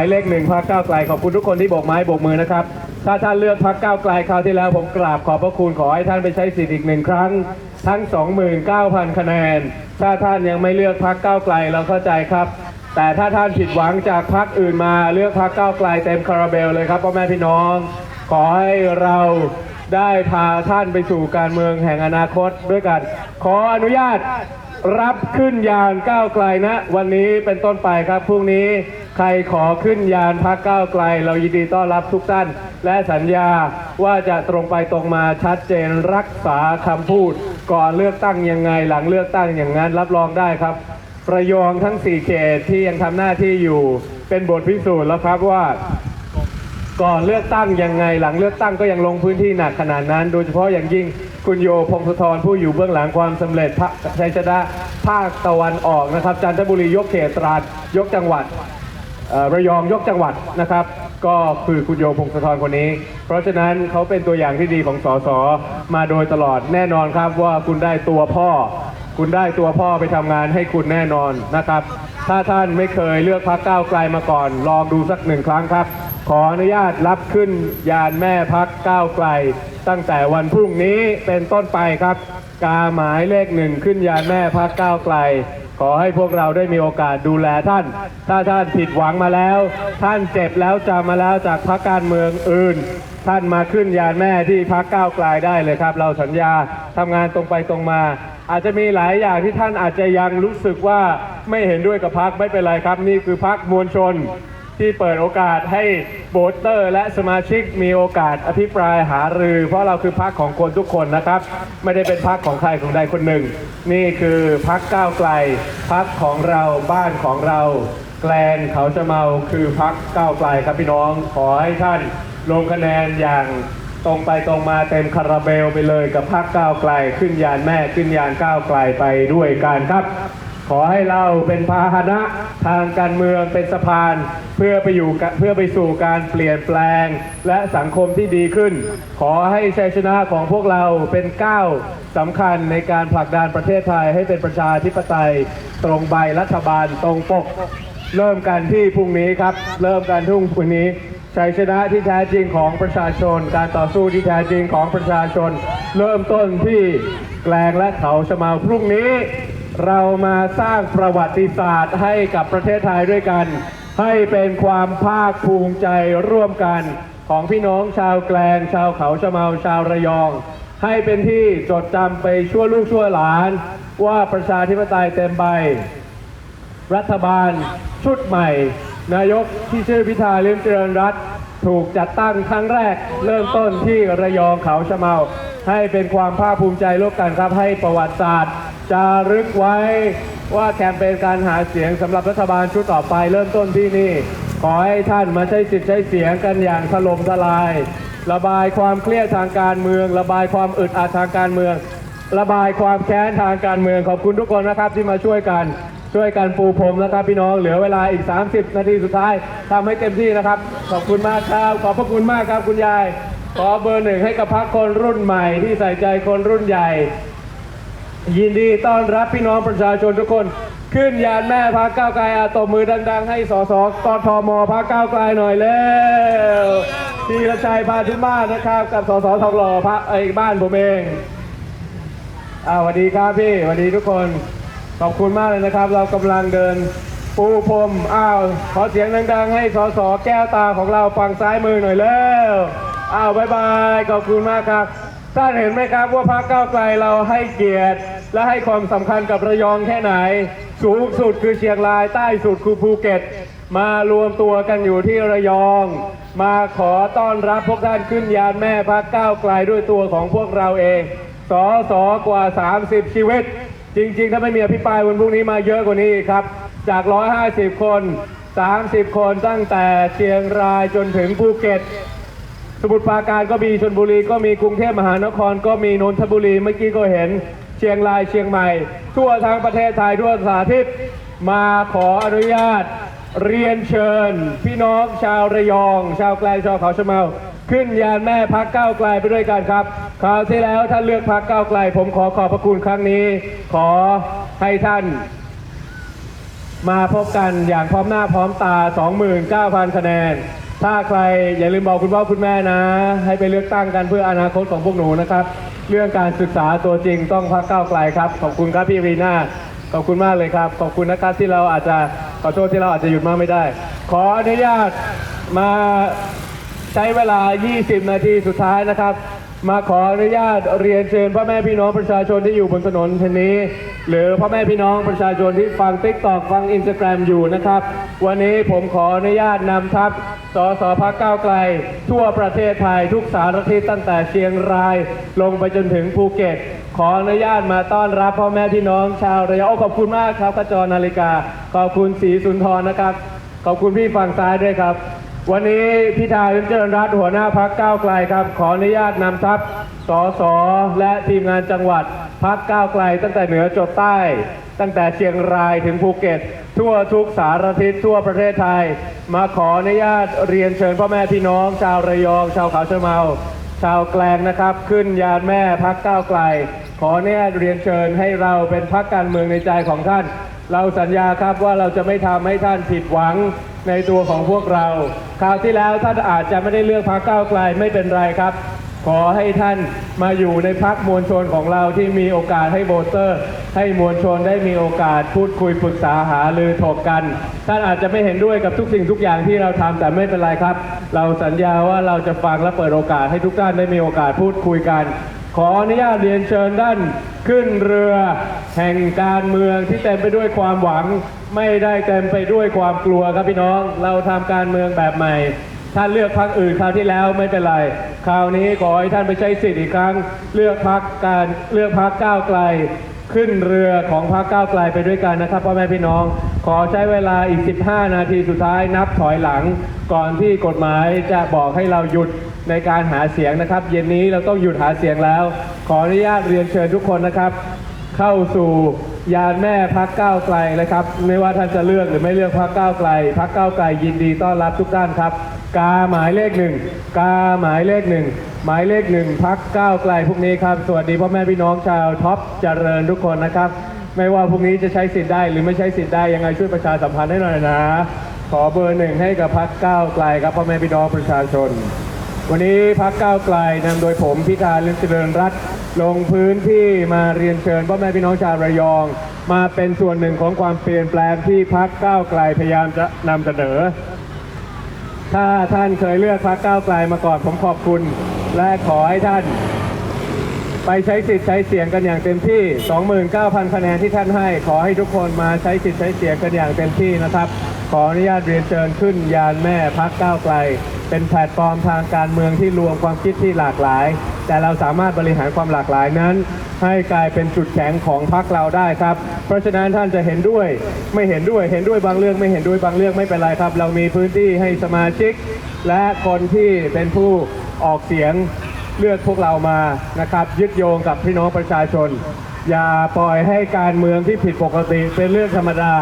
หมายเลขหนึ่งพักก้าวไกลขอบคุณทุกคนที่โบกไม้โบกมือนะครับ ถ้าท่านเลือกพักก้าวไกลคราวที่แล้วผมกราบขอบพระคุณขอให้ท่านไปใช้สิทธิ์อีกหนึ่งครั้ง ทั้ง 29,000 คะแนน ถ้าท่านยังไม่เลือกพักก้าวไกลเราเข้าใจครับ แต่ถ้าท่านผิดหวังจากพักอื่นมาเลือกพักก้าวไกลเต็มคาราเบลเลยครับพ่อแม่พี่น้อง ขอให้เราได้พาท่านไปสู่การเมืองแห่งอนาคตด้วยกัน ขออนุญาต รับขึ้นยานก้าวไกลนะ วันนี้เป็นต้นไปครับพรุ่งนี้ใครขอขึ้นยานพักก้าวไกล เรายินดีต้อนรับทุกท่าน และสัญญาว่าจะตรงไปตรงมาชัดเจนรักษาคำพูด ก่อนเลือกตั้งยังไงหลังเลือกตั้งอย่างนั้นรับรองได้ครับประยองทั้ง 4 เขตที่ยังทำหน้าที่อยู่เป็นบทพิสูจน์แล้วครับว่าก่อนเลือกตั้งยังไงหลังเลือกตั้งก็ยังลงพื้นที่หนักขนาดนั้น โดยเฉพาะอย่างยิ่ง คุณโยพงศธรผู้อยู่เบื้องหลังความสำเร็จพระชัยชนะภาคตะวันออกนะครับ จันทบุรียกเขตตราดยกจังหวัดระยองยกจังหวัดนะครับ ก็คือคุณโยพงศธรคนนี้ เพราะฉะนั้นเขาเป็นตัวอย่างที่ดีของสสมาโดยตลอดแน่นอนครับว่าคุณได้ตัวพ่อ คุณได้ตัวพ่อไปทำงานให้คุณแน่นอนนะครับ ถ้าท่านไม่เคยเลือกพักก้าวไกลมาก่อน ลองดูสักหนึ่งครั้งครับ ขออนุญาตรับขึ้นยานแม่พักก้าวไกล ตั้งแต่วันพรุ่งนี้เป็นต้นไปครับ กาหมายเลขหนึ่งขึ้นยานแม่พักก้าวไกล ขอให้พวกเราได้มีโอกาสดูแลท่าน ถ้าท่านผิดหวังมาแล้ว ท่านเจ็บแล้วจำมาแล้วจากพักการเมืองอื่น ท่านมาขึ้นยานแม่ที่พักก้าวไกลได้เลยครับ เราสัญญาทำงานตรงไปตรงมา อาจจะมีหลายอย่างที่ท่านอาจจะยังรู้สึกว่าไม่เห็นด้วยกับพักไม่เป็นไรครับ นี่คือพักมวลชน ที่เปิดโอกาสให้โบสเตอร์ และสมาชิกมีโอกาสอภิปรายหารือ เพราะเราคือพักของคนทุกคนนะครับ ไม่ได้เป็นพักของใครของใดคนหนึ่ง นี่คือพักก้าวไกลพักของเราบ้านของเรา แกลนเขาจะเมาคือพักก้าวไกลครับพี่น้องขอให้ท่านลงคะแนนอย่างตรงไปตรงมาเต็มคาราเบลไปเลยกับพักก้าวไกลขึ้นยานแม่ขึ้นยานก้าวไกลไปด้วยกันครับ ขอให้เราเป็นพาหนะทางการเมืองเป็นสะพาน เพื่อไปอยู่เพื่อไปสู่การเปลี่ยนแปลงและสังคมที่ดีขึ้น ขอให้ชัยชนะของพวกเราเป็นก้าวสำคัญในการผลักดันประเทศไทยให้เป็นประชาธิปไตย ตรงใบรัฐบาลตรงปก เริ่มกันที่พรุ่งนี้ครับ เริ่มกันทุ่งพรุ่งนี้ชัยชนะที่แท้จริงของประชาชน การต่อสู้ที่แท้จริงของประชาชน เริ่มต้นที่แกลงและเขาชะเมาพรุ่งนี้ เรามาสร้างประวัติศาสตร์ให้กับประเทศไทยด้วยกัน ให้เป็นความภาคภูมิใจร่วมกันของพี่น้องชาวแกลง ชาวเขาชะเมาชาวระยอง ให้เป็นที่จดจำไปชั่วลูกชั่วหลาน ว่าประชาธิปไตยเต็มใบ รัฐบาลชุดใหม่ นายกที่ชื่อพิธาลิมเจริญรัตถูกจัดตั้งครั้งแรกเริ่มต้นที่ระยองเขาชะเมา ให้เป็นความภาคภูมิใจร่วมกันครับให้ประวัติศาสตร์ จารึกไว้ว่าแคมเปญการหาเสียงสำหรับรัฐบาลชุดต่อไปเริ่มต้นที่นี่ ขอให้ท่านมาใช้สิทธิ์ใช้เสียงกันอย่างถล่มทลาย ระบายความเครียดทางการเมือง ระบายความอึดอัดทางการเมือง ระบายความแค้นทางการเมืองขอบคุณทุกคนนะครับที่มาช่วยกันช่วยกันปูพรมนะครับพี่น้องเหลือเวลาอีก 30 นาทีสุดท้ายทำให้เต็มที่นะครับ ขอบคุณมากครับ ขอบพระคุณมากครับคุณยาย ขอเบอร์หนึ่งให้กับพักคนรุ่นใหม่ที่ใส่ใจคนรุ่นใหญ่ ยินดีต้อนรับพี่น้องประชาชนทุกคน ขึ้นยานแม่พักก้าวไกลอาตบมือดัง ๆ ให้สสกทมพักก้าวไกลหน่อยเร็วทีละชัยพาทุมาศนะครับ กับสสทองหล่อพระไอ้บ้านผมเองอ่าสวัสดีครับพี่สวัสดีทุกคนขอบคุณมากเลยนะครับ เรากำลังเดินปูพรมอ้าวขอเสียงดัง ๆ ให้สสแก้วตาของเราฝั่งซ้ายมือหน่อยเร็วอ้าวบายบายขอบคุณมากครับ ท่านเห็นไหมครับว่าพรรคก้าวไกลเราให้เกียรติ และให้ความสำคัญกับระยองแค่ไหน สูงสุดคือเชียงรายใต้สุดคือภูเก็ต มารวมตัวกันอยู่ที่ระยอง มาขอต้อนรับพวกท่านขึ้นยานแม่พักก้าวไกลด้วยตัวของพวกเราเองสอสอกว่า 30 ชีวิต จริง ๆ ถ้าไม่มีอภิปรายวันพรุ่งนี้มาเยอะกว่านี้ครับ จาก 150 คน 30 คนตั้งแต่เชียงรายจนถึงภูเก็ต สมุทรปราการก็มีชนบุรีก็มีกรุงเทพมหานคร ก็มีนนทบุรีเมื่อกี้ก็เห็นเชียงรายเชียงใหม่ ทั่วทั้งประเทศไทยทั่วสาธิตมาขออนุญาต เรียนเชิญ พี่น้องชาวระยอง ชาวแกลงชาวเขาชะเมาขึ้นยานแม่พักเก้าไกลไปด้วยกันครับคราวที่แล้วท่านเลือกพักเก้าไกล ผมขอขอบพระคุณครั้งนี้ ขอให้ท่านมาพบกันอย่างพร้อมหน้าพร้อมตา 29,000 คะแนน ถ้าใครอย่าลืมบอกคุณพ่อคุณแม่นะ ให้ไปเลือกตั้งกันเพื่ออนาคตของพวกหนูนะครับ เรื่องการศึกษาตัวจริงต้องพักก้าไกลครับ ขอบคุณครับพี่รีน่าขอบคุณมากเลยครับ ขอบคุณนะครับที่เราอาจจะขอโทษที่เราอาจจะหยุดมากไม่ได้ ขออนุญาตมาใช้เวลา 20 นาทีสุดท้ายนะครับ มาขออนุญาตเรียนเชิญพ่อแม่พี่น้องประชาชนที่อยู่บนถนนเทนนี้ หรือพ่อแม่พี่น้องประชาชนที่ฟังติ๊กตอกฟังอินสตาแกรมอยู่นะครับ วันนี้ผมขออนุญาตนำทัพสสพักก้าวไกล ทั่วประเทศไทยทุกสารทิศตั้งแต่เชียงราย ลงไปจนถึงภูเก็ต ขออนุญาตมาต้อนรับพ่อแม่พี่น้องชาวระยองโอ้ขอบคุณมากครับขจรนาฬิกา ขอบคุณศรีสุนทรนะครับ ขอบคุณพี่ฝั่งซ้ายด้วยครับ วันนี้พิธาลิมเจริญรัตน์หัวหน้าพักก้าวไกลครับ ขออนุญาตนำทัพสสและทีมงานจังหวัดพักก้าวไกล ตั้งแต่เหนือจดใต้ ตั้งแต่เชียงรายถึงภูเก็ต ทั่วทุกสารทิศทั่วประเทศไทย มาขออนุญาตเรียนเชิญพ่อแม่พี่น้อง ชาวระยอง ชาวเขาเชเมา ชาวแกลงนะครับ ขึ้นยานแม่พักก้าวไกล ขอเนี่ยเรียนเชิญให้เราเป็นพักการเมืองในใจของท่าน เราสัญญาครับว่าเราจะไม่ทำให้ท่านผิดหวังในตัวของพวกเรา คราวที่แล้วท่านอาจจะไม่ได้เลือกพักก้าวไกลไม่เป็นไรครับ ขอให้ท่านมาอยู่ในพักมวลชนของเราที่มีโอกาสให้โบเตอร์ ให้มวลชนได้มีโอกาสพูดคุยปรึกษาหารือถกกัน ท่านอาจจะไม่เห็นด้วยกับทุกสิ่งทุกอย่างที่เราทำแต่ไม่เป็นไรครับ เราสัญญาว่าเราจะฟังและเปิดโอกาสให้ทุกท่านได้มีโอกาสพูดคุยกัน ขออนุญาตเรียนเชิญท่านขึ้นเรือ แห่งการเมืองที่เต็มไปด้วยความหวัง ไม่ได้เต็มไปด้วยความกลัวครับพี่น้อง เราทำการเมืองแบบใหม่ท่านเลือกพักอื่นคราวที่แล้วไม่เป็นไร คราวนี้ขอให้ท่านไปใช้สิทธิ์อีกครั้ง เลือกพักการเลือกพักก้าวไกล ขึ้นเรือของพรรคก้าวไกลไปด้วยกันนะครับพ่อแม่พี่น้อง ขอใช้เวลาอีก 15 นาทีสุดท้ายนับถอยหลัง ก่อนที่กฎหมายจะบอกให้เราหยุด ในการหาเสียงนะครับ เย็นนี้เราต้องหยุดหาเสียงแล้ว ขออนุญาตเรียนเชิญทุกคนนะครับ เข้าสู่ยานแม่พักก้าวไกลเลยครับ ไม่ว่าท่านจะเลือกหรือไม่เลือกพักก้าวไกลพักก้าวไกลยินดีต้อนรับทุกท่านครับ กาหมายเลขหนึ่งกาหมายเลขหนึ่งหมายเลขหนึ่งพักก้าวไกลพวกนี้ครับ สวัสดีพ่อแม่พี่น้องชาวท็อปเจริญทุกคนนะครับ ไม่ว่าพวกนี้จะใช้สิทธิ์ได้หรือไม่ใช้สิทธิ์ได้ยังไงช่วยประชาสัมพันธ์ให้หน่อยนะ ขอเบอร์หนึ่งให้กับพักก้าวไกลครับพ่อแม่พี่น้องประชาชน วันนี้พักก้าวไกลนำโดยผมพิธาลิมเจริญรัตน์ลงพื้นที่มาเรียนเชิญพ่อแม่พี่น้องชาวระยอง มาเป็นส่วนหนึ่งของความเปลี่ยนแปลงที่พักก้าวไกลพยายามจะนำเสนอ ถ้าท่านเคยเลือกพักก้าวไกลมาก่อนผมขอบคุณ และขอให้ท่าน ไปใช้สิทธิ์ใช้เสียงกันอย่างเต็มที่ 29,000 คะแนนที่ท่านให้ ขอให้ทุกคนมาใช้สิทธิ์ใช้เสียงกันอย่างเต็มที่นะครับ ขออนุญาตเรียนเชิญขึ้นยานแม่พักก้าวไกล เป็นแพลตฟอร์มทางการเมืองที่รวมความคิดที่หลากหลาย แต่เราสามารถบริหารความหลากหลายนั้น ให้กลายเป็นจุดแข็งของพักเราได้ครับ เพราะฉะนั้นท่านจะเห็นด้วย ไม่เห็นด้วยเห็นด้วยบางเรื่อง ไม่เห็นด้วยบางเรื่องไม่เป็นไรครับ เรามีพื้นที่ให้สมาชิก และคนที่เป็นผู้ออกเสียงเลือกพวกเรามานะครับ ยึดโยงกับพี่น้องประชาชน อย่าปล่อยให้การเมืองที่ผิดปกติเป็นเรื่องธรรมดา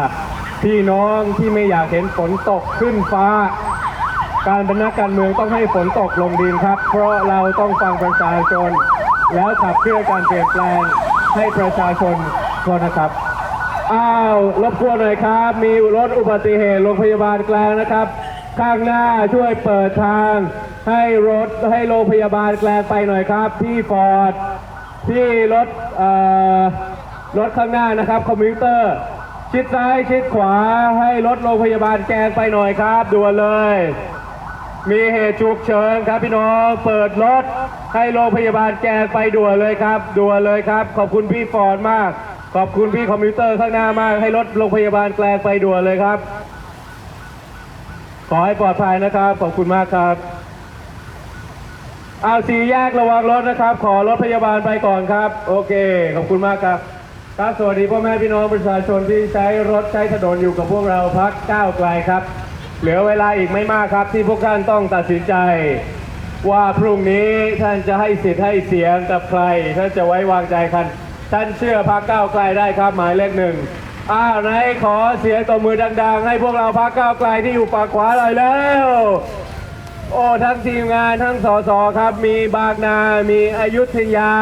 พี่น้องที่ไม่อยากเห็นฝนตกขึ้นฟ้า การเป็นนักการเมืองต้องให้ฝนตกลงดินครับ เพราะเราต้องฟังประชาชน แล้วขับเคลื่อนการเปลี่ยนแปลงให้ประชาชนก็นะครับ อ้าวรบกวนหน่อยครับ มีรถอุบัติเหตุโรงพยาบาลกลางนะครับ ข้างหน้าช่วยเปิดทาง ให้รถให้โรงพยาบาลแกลงไปหน่อยครับพี่ฟอร์ดพี่รถเอ่อรถข้างหน้านะครับคอมพิวเตอร์ชิดซ้ายชิดขวาให้รถโรงพยาบาลแกลงไปหน่อยครับด่วนเลย มีเหตุฉุกเฉินครับพี่น้องเปิดรถให้โรงพยาบาลแกลไปด่วนเลยครับด่วนเลยครับ ขอบคุณพี่ฟอร์ดมาก ขอบคุณพี่คอมพิวเตอร์ข้างหน้ามาก ให้รถโรงพยาบาลแกลงไปด่วนเลยครับ ขอให้ปลอดภัยนะครับ ขอบคุณมากครับเอาสี่แยกระวังรถนะครับ ขอรถพยาบาลไปก่อนครับ โอเค ขอบคุณมากครับครับสวัสดีพ่อแม่พี่น้องประชาชนที่ใช้รถใช้ถนนอยู่กับพวกเราพักก้าวไกลครับ เหลือเวลาอีกไม่มากครับ ที่พวกท่านต้องตัดสินใจ ว่าพรุ่งนี้ท่านจะให้สิทธิ์ให้เสียงกับใครท่านจะไว้วางใจกันท่านเชื่อพักก้าวไกลได้ครับหมายเลขหนึ่งอ้าวไหนขอเสียงตบมือดัง ๆ ให้พวกเราพักก้าวไกลที่อยู่ปากขวาหน่อยแล้วโอ้ทั้งทีมงานทั้งสสครับ มีบางนา มีอยุธยา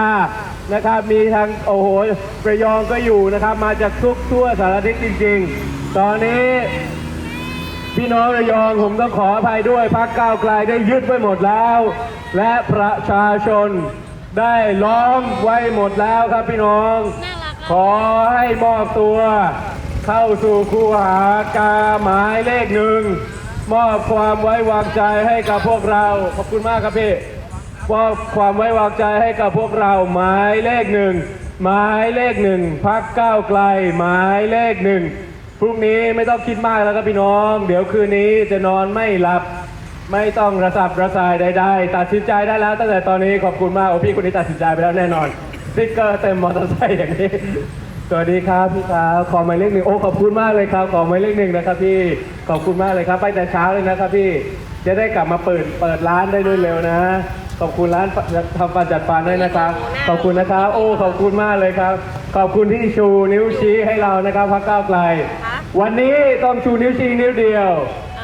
นะครับ มีทางโอ้โหระยองก็อยู่นะครับ มาจากทุกทั่วสารทิศจริง ๆ ตอนนี้ พี่น้องระยองผมต้องขออภัยด้วยพักก้าวไกลได้ยึดไว้หมดแล้ว และประชาชนได้ล้อมไว้หมดแล้วครับพี่น้องน่ารักอะขอให้มอบตัว เข้าสู่คูหากาหมายเลขหนึ่งมอบความไว้วางใจให้กับพวกเราขอบคุณมากครับพี่มอบความไว้วางใจให้กับพวกเราหมายเลขหนึ่งหมายเลขหนึ่งพักก้าวไกลหมายเลขหนึ่ง พรุ่งนี้ไม่ต้องคิดมากแล้วครับพี่น้อง เดี๋ยวคืนนี้จะนอนไม่หลับ ไม่ต้องระสับระสายใดๆตัดสินใจได้แล้ว ตั้งแต่ตอนนี้ขอบคุณมากโอ้พี่คนนี้ตัดสินใจไปแล้วแน่นอนสติ๊กเกอร์เต็มมอเตอร์ไซค์อย่างนี้ สวัสดีครับพี่ครับขอหมายเลขหนึ่งโอ้ขอบคุณมากเลยครับขอหมายเลขหนึ่งนะครับพี่ขอบคุณมากเลยครับไปแต่เช้าเลยนะครับพี่จะได้กลับมาเปิดเปิดร้านได้ด้วยเร็วนะขอบคุณร้านทำฟันจัดฟันด้วยนะครับ ขอบคุณนะครับ โอ้ ขอบคุณมากเลยครับ ขอบคุณที่ชูนิ้วชี้ให้เรานะครับพักก้าวไกล วันนี้ต้องชูนิ้วชี้นิ้วเดียว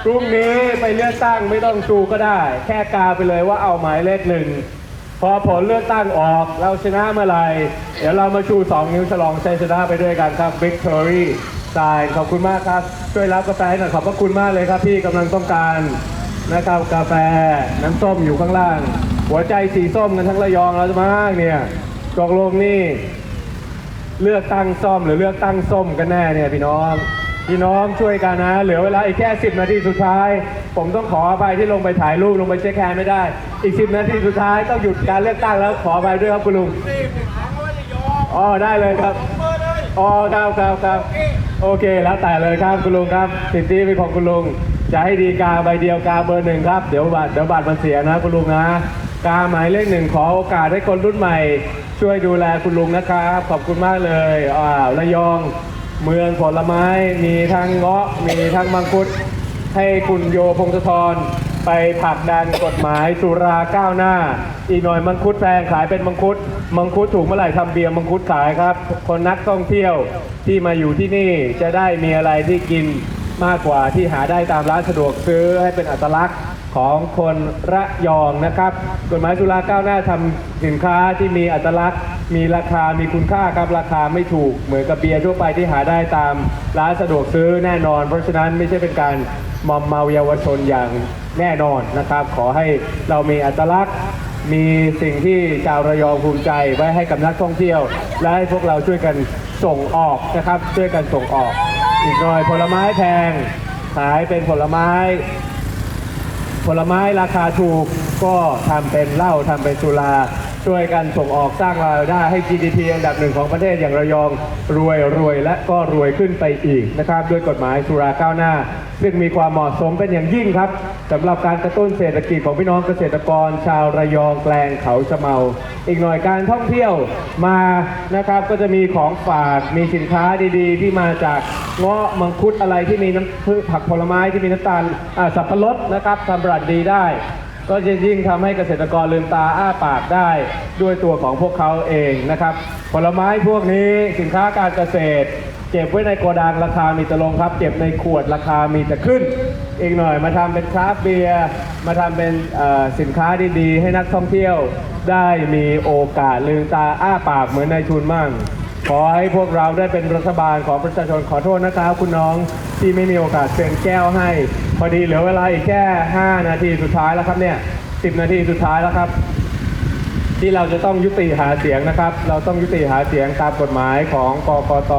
พรุ่งนี้ไปเลือกตั้งไม่ต้องชูก็ได้ แค่กาไปเลยว่าเอาหมายเลขหนึ่งพอผลเลือกตั้งออกเราชนะเมื่อไหร่เดี๋ยวเรามาชู 2 นิ้วฉลองชัยชนะไปด้วยกันครับ Victory สายขอบคุณมากครับ ช่วยรับกาแฟให้หน่อยขอบพระคุณมากเลยครับพี่กำลังต้องการนะครับกาแฟน้ำส้มอยู่ข้างล่าง หัวใจสีส้มกันทั้งระยองแล้วจะมากเนี่ยตกลงนี่ เลือกตั้งซ่อมหรือเลือกตั้งส้มกันแน่เนี่ยพี่น้อง พี่น้องช่วยกันนะ เหลือเวลาอีกแค่10 นาทีสุดท้าย ผมต้องขออภัยที่ลงไปถ่ายรูปลงไปเช็คแคนไม่ได้ อีก 10 นาทีสุดท้ายต้องหยุดการเลือกตั้งแล้วขออภัยด้วยครับคุณลุงอ๋อได้เลยครับอ๋อครับครับครับโอเคแล้วแต่เลยครับคุณลุงครับ สิทธิเป็นของคุณลุงจะให้ดีกาใบเดียวกาเบอร์หนึ่งครับเดี๋ยวบัตรเดี๋ยวบัตรมันเสียนะคุณลุงนะกาหมายเลขหนึ่งขอโอกาสให้คนรุ่นใหม่ ช่วยดูแลคุณลุงนะครับขอบคุณมากเลยอ่าระยอง เมืองผลไม้มีทั้งเงาะมีทั้งมังคุด ให้คุณโยพงศธรไปผลักดันกฎหมายสุราก้าวหน้า อีกหน่อยมังคุดแพงขายเป็นมังคุด มังคุดถูกเมื่อไหร่ทำเบียร์มังคุดขายครับ คนนักท่องเที่ยวที่มาอยู่ที่นี่จะได้มีอะไรที่กินมากกว่าที่หาได้ตามร้านสะดวกซื้อให้เป็นอัตลักษณ์ ของคนระยองนะครับ กฎหมายสุราก้าวหน้าทำสินค้าที่มีอัตลักษณ์ มีราคามีคุณค่าครับราคาไม่ถูก เหมือนกับเบียร์ทั่วไปที่หาได้ตามร้านสะดวกซื้อแน่นอน เพราะฉะนั้นไม่ใช่เป็นการมอมเมาเยาวชนอย่างแน่นอนนะครับ ขอให้เรามีอัตลักษณ์มีสิ่งที่ชาวระยองภูมิใจไว้ให้กับนักท่องเที่ยว และให้พวกเราช่วยกันส่งออกนะครับ ช่วยกันส่งออก อีกหน่อยผลไม้แพงขายเป็นผลไม้ ผลไม้ราคาถูกก็ทำเป็นเหล้าทำเป็นสุรา ช่วยกันส่งออกสร้างรายได้ให้ GDP อันดับหนึ่งของประเทศอย่างระยองรวยรวยและก็รวยขึ้นไปอีกนะครับด้วยกฎหมายสุราก้าวหน้า ซึ่งมีความเหมาะสมเป็นอย่างยิ่งครับสำหรับการกระตุ้นเศรษฐกิจของพี่น้องเกษตรกร ชาวระยองแกลงเขาชะเมา อีกหน่อยการท่องเที่ยวมานะครับก็จะมีของฝากมีสินค้าดีๆ ที่มาจากเงาะมังคุดอะไรที่มีน้ำผักผลไม้ที่มีน้ำตาลสับปะรดนะครับทำบรัดดีได้ ก็จะยิ่งทำให้เกษตรกรลืมตาอ้าปากได้ด้วยตัวของพวกเขาเองนะครับ ผลไม้พวกนี้สินค้าการเกษตร เก็บไว้ในโกดังราคามีแต่ลงครับ เก็บในขวดราคามีแต่ขึ้น อีกหน่อยมาทำเป็นคราฟเบียร์มาทำเป็นสินค้าดีๆ ให้นักท่องเที่ยวได้มีโอกาสลืมตาอ้าปากเหมือนนายทุนมั่งขอให้พวกเราได้เป็นรัฐบาลของประชาชนขอโทษนะครับคุณน้องที่ไม่มีโอกาสเป็นแก้วให้ อดีเหลือเวลาอีกแค่ 5 นาทีสุดท้ายแล้วครับเนี่ย10 นาทีสุดท้ายแล้วครับ ที่เราจะต้องยุติหาเสียงนะครับ เราต้องยุติหาเสียงตามกฎหมายของกกต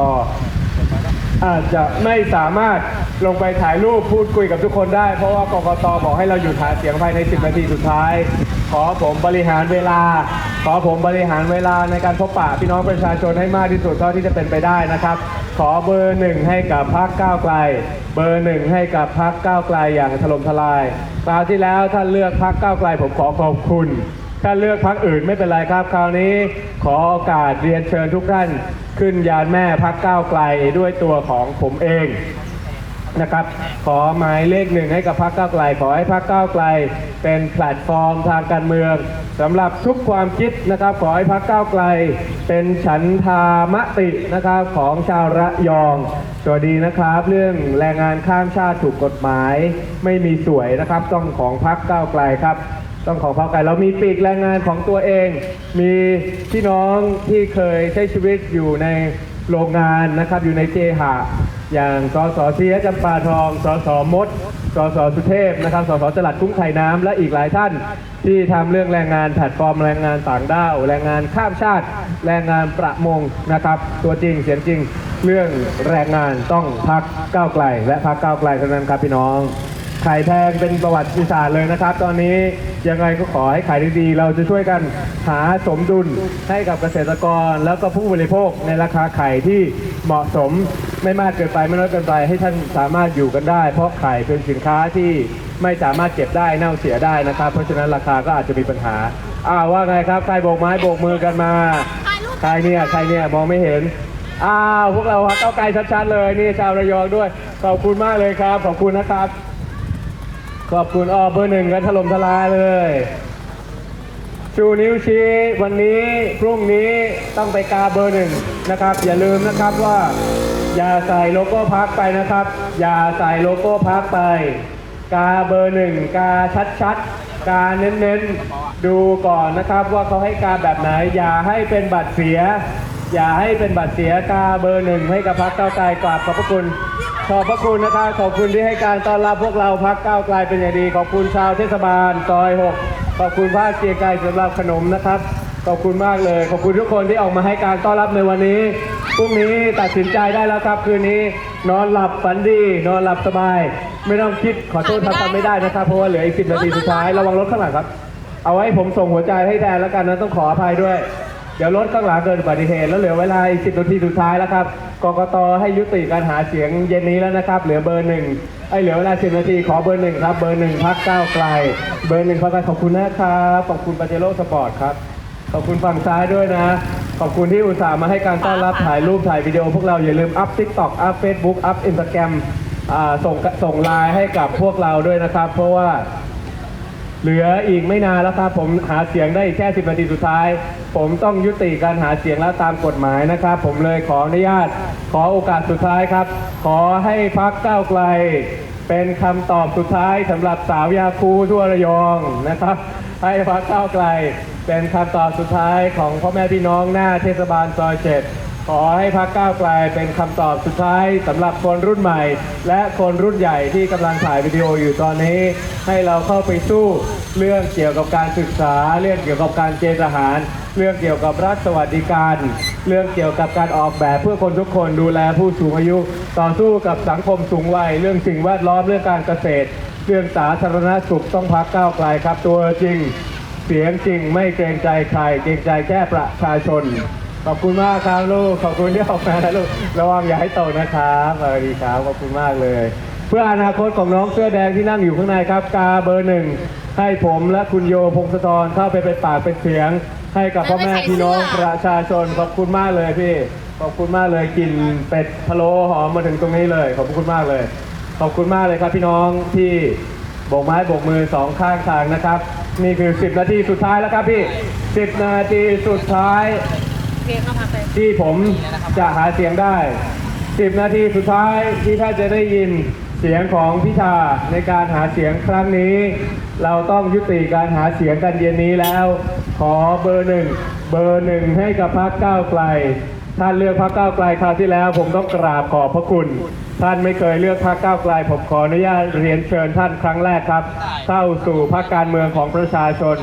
อาจจะไม่สามารถลงไปถ่ายรูปพูดคุยกับทุกคนได้ เพราะว่ากกตบอกให้เราหยุดหาเสียงภายใน 10 นาทีสุดท้าย ขอผมบริหารเวลา ขอผมบริหารเวลาในการพบปะพี่น้องประชาชนให้มากที่สุดเท่าที่จะเป็นไปได้นะครับ ขอเบอร์หนึ่งให้กับพรรคก้าวไกล เบอร์หนึ่งให้กับพรรคก้าวไกลอย่างถล่มทลายคราวที่แล้วท่านเลือกพรรคก้าวไกลผมขอขอบคุณถ้าเลือกพักอื่นไม่เป็นไรครับ คราวนี้ขอโอกาสเรียนเชิญทุกท่าน ขึ้นยานแม่พักก้าวไกลด้วยตัวของผมเอง นะครับ ขอหมายเลขหนึ่งให้กับพักก้าวไกล ขอให้พักก้าวไกล เป็นแพลตฟอร์มทางการเมืองสำหรับทุกความคิดนะครับ ขอให้พักก้าวไกล เป็นฉันทามตินะครับของชาวระยองสวัสดีนะครับ เรื่องแรงงานข้ามชาติถูกกฎหมายไม่มีสวยนะครับ ต้องของพักก้าวไกลครับต้องของพักไกลเรามีปีกแรงงานของตัวเอง มีพี่น้องที่เคยใช้ชีวิตอยู่ในโรงงานนะครับอยู่ในเคหะ อย่างสสเสียจำปาทองสสมดสสสุเทพนะครับสสจลัดกุ้งไข่น้ำและอีกหลายท่าน ที่ทำเรื่องแรงงานแพลตฟอร์มแรงงานต่างด้าวแรงงานข้ามชาติ แรงงานประมงนะครับ ตัวจริงเสียงจริงเรื่องแรงงานต้องพักก้าวไกล และพักก้าวไกลเท่านั้นครับพี่น้องไข่แพงเป็นประวัติศาสตร์เลยนะครับ ตอนนี้ยังไงก็ขอให้ขายดีๆ เราจะช่วยกันหาสมดุลให้กับเกษตรกรแล้วก็ผู้บริโภคในราคาไข่ที่เหมาะสม ไม่มากเกินไปไม่น้อยเกินไปให้ท่านสามารถอยู่กันได้ เพราะไข่เป็นสินค้าที่ไม่สามารถเก็บได้เน่าเสียได้นะครับ เพราะฉะนั้นราคาก็อาจจะมีปัญหาอ้าวว่าไงครับใครโบกไม้โบกมือกันมาใครเนี่ยใครเนี่ยมองไม่เห็นอ้าวพวกเราเก้าไกลชัดๆเลยนี่ชาวระยองด้วยขอบคุณมากเลยครับขอบคุณนะครับ ขอบคุณออเบอร์หนึ่งกันถล่มทลายเลยชูนิ้วชี้วันนี้พรุ่งนี้ต้องไปกาเบอร์หนึ่งนะครับ อย่าลืมนะครับว่า อย่าใส่โลโก้พักไปนะครับ อย่าใส่โลโก้พักไป กาเบอร์หนึ่งกาชัดๆ กาเน้นๆ ดูก่อนนะครับว่าเขาให้กาแบบไหน อย่าให้เป็นบัตรเสีย อย่าให้เป็นบัตรเสียกาเบอร์หนึ่งให้กับพักเก้าวไกลกราบขอบพระคุณ ขอบพระคุณนะครับขอบคุณที่ให้การต้อนรับพวกเราพักก้าวไกลเป็นอย่างดี ขอบคุณชาวเทศบาลซอยหกขอบคุณภาคเกียร์ไกลสำหรับขนมนะครับ ขอบคุณมากเลย ขอบคุณทุกคนที่ออกมาให้การต้อนรับในวันนี้ พรุ่งนี้ตัดสินใจได้แล้วครับคืนนี้ นอนหลับฝันดี นอนหลับสบาย ไม่ต้องคิดขอโทษทำกันไม่ได้นะครับ เพราะว่าเหลืออีกสิบนาทีสุดท้ายระวังรถข้างหลังครับ เอาไว้ผมส่งหัวใจให้แทนแล้วกันนะต้องขออภัยด้วย เดี๋ยวรถข้างหลังเกิดอุบัติเหตุแล้วเหลือเวลาอีกสิบนาทีสุดท้ายแล้วครับกกตให้ยุติการหาเสียงเย็นนี้แล้วนะครับ เหลือเบอร์หนึ่งไอ้เหลือเวลาสิบนาทีขอเบอร์หนึ่งครับ เบอร์หนึ่งพักก้าวไกล เบอร์หนึ่งพักไกลขอบคุณนะครับขอบคุณปาเจโร่สปอร์ตครับ ขอบคุณฝั่งซ้ายด้วยนะ ขอบคุณที่อุตส่าห์มาให้การต้อนรับถ่ายรูปถ่ายวิดีโอพวกเราอย่าลืมอัพทิกตอกอัพเฟซบุ๊กอัพอินสตาแกรมส่งส่งไลน์ให้กับพวกเราด้วยนะครับ เพราะว่าเหลืออีกไม่นานแล้วครับ ผมหาเสียงได้อีกแค่10นาทีสุดท้าย ผมต้องยุติการหาเสียงแล้วตามกฎหมายนะครับ ผมเลยขออนุญาต ขอโอกาสสุดท้ายครับ ขอให้พักก้าวไกล เป็นคำตอบสุดท้ายสำหรับสาวยาคูทั่วระยองนะครับ ให้พักก้าวไกล เป็นคำตอบสุดท้ายของพ่อแม่พี่น้องหน้าเทศบาลซอยเจ็ดขอให้พักก้าวไกลเป็นคำตอบสุดท้ายสำหรับคนรุ่นใหม่ และคนรุ่นใหญ่ที่กำลังถ่ายวิดีโออยู่ตอนนี้ ให้เราเข้าไปสู้เรื่องเกี่ยวกับการศึกษา เรื่องเกี่ยวกับการเกณฑ์ทหาร เรื่องเกี่ยวกับรัฐสวัสดิการ เรื่องเกี่ยวกับการออกแบบเพื่อคนทุกคนดูแลผู้สูงอายุ ต่อสู้กับสังคมสูงวัย เรื่องสิ่งแวดล้อมเรื่องการเกษตร เรื่องสาธารณสุขต้องพักก้าวไกลครับตัวจริง เสียงจริงไม่เกรงใจใครเกรงใจแค่ประชาชน ขอบคุณมากครับลูก ขอบคุณที่ออกมานะลูก ระวังอย่าให้ตกนะครับสวัสดีครับขอบคุณมากเลย เพื่ออนาคตของน้องเสื้อแดงที่นั่งอยู่ข้างในครับ กาเบอร์หนึ่งให้ผมและคุณโยพงศธรเข้าไปเป็นปากเป็นเสียง ให้กับพ่อแม่พี่น้องประชาชน ขอบคุณมากเลยพี่ ขอบคุณมากเลยกลิ่นเป็ดพะโล้หอมมาถึงตรงนี้เลย ขอบคุณมากเลย ขอบคุณมากเลยครับพี่น้องที่ โบกไม้โบกมือสองข้างทางนะครับ นี่คือ 10 นาทีสุดท้ายแล้วครับพี่ 10 นาทีสุดท้าย ที่ผมจะหาเสียงได้ 10 นาทีสุดท้ายที่ท่านจะได้ยินเสียงของพิธาในการหาเสียงครั้งนี้ เราต้องยุติการหาเสียงกันเย็นนี้แล้ว ขอเบอร์หนึ่งเบอร์หนึ่งให้กับพรรคก้าวไกล ท่านเลือกพรรคก้าวไกลคราวที่แล้ว ผมต้องกราบขอบพระคุณ ท่านไม่เคยเลือกพรรคก้าวไกล ผมขออนุญาตเรียนเชิญท่านครั้งแรกครับ เข้าสู่พรรคการเมืองของประชาชน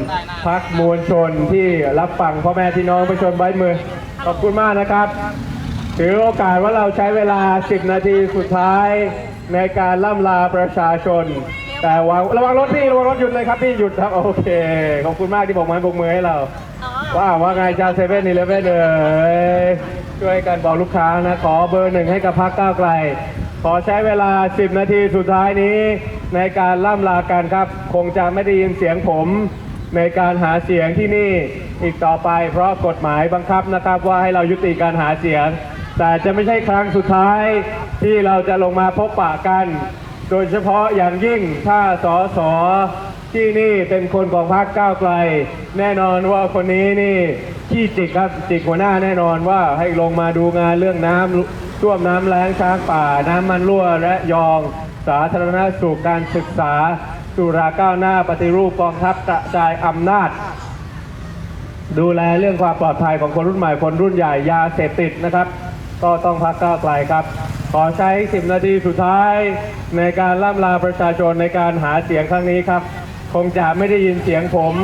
พรรคมวลชนที่รับฟังพ่อแม่พี่น้องประชาชนไว้มือ ขอบคุณมากนะครับ ถือโอกาสว่าเราใช้เวลา 10 นาทีสุดท้ายในการล่ำลาประชาชน แต่วางระวังรถพี่ระวังรถหยุดเลยครับพี่หยุดครับโอเค ขอบคุณมากที่บอกไม้บอกมือให้เราว่าว่าไงจ้าเซเว่นอีเลฟเว่นเอ่ยช่วยกันบอกลูกค้านะ ขอเบอร์หนึ่งให้กับพักก้าวไกล ขอใช้เวลา 10 นาทีสุดท้ายนี้ ในการล่ำลากันครับ คงจะไม่ได้ยินเสียงผมในการหาเสียงที่นี่อีกต่อไป เพราะกฎหมายบังคับนะครับ ว่าให้เรายุติการหาเสียง แต่จะไม่ใช่ครั้งสุดท้ายที่เราจะลงมาพบปะกัน โดยเฉพาะอย่างยิ่งถ้าสอสอที่นี่เป็นคนของพรรคก้าวไกล แน่นอนว่าคนนี้นี่ ขี้จิกครับจิกหัวหน้าแน่นอนว่าให้ลงมาดูงานเรื่องน้ำท่วมน้ำแล้งช้างป่า น้ำมันรั่วและยอง สาธารณสุขการศึกษา สุราก้าวหน้าปฏิรูปกองทัพกระจายอำนาจ ดูแลเรื่องความปลอดภัยของคนรุ่นใหม่คนรุ่นใหญ่ยาเสพติดนะครับ ก็ต้องพักก้าวไกลครับ ขอใช้ 10 นาทีสุดท้าย ในการล่ำลาประชาชนในการหาเสียงครั้งนี้ครับ คงจะไม่ได้ยินเสียงผม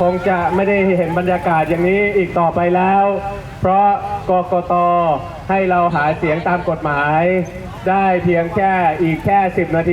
คงจะไม่ได้เห็นบรรยากาศอย่างนี้อีกต่อไปแล้ว เพราะกกตให้เราหาเสียงตามกฎหมาย ได้เพียงแค่อีกแค่ 10 นาที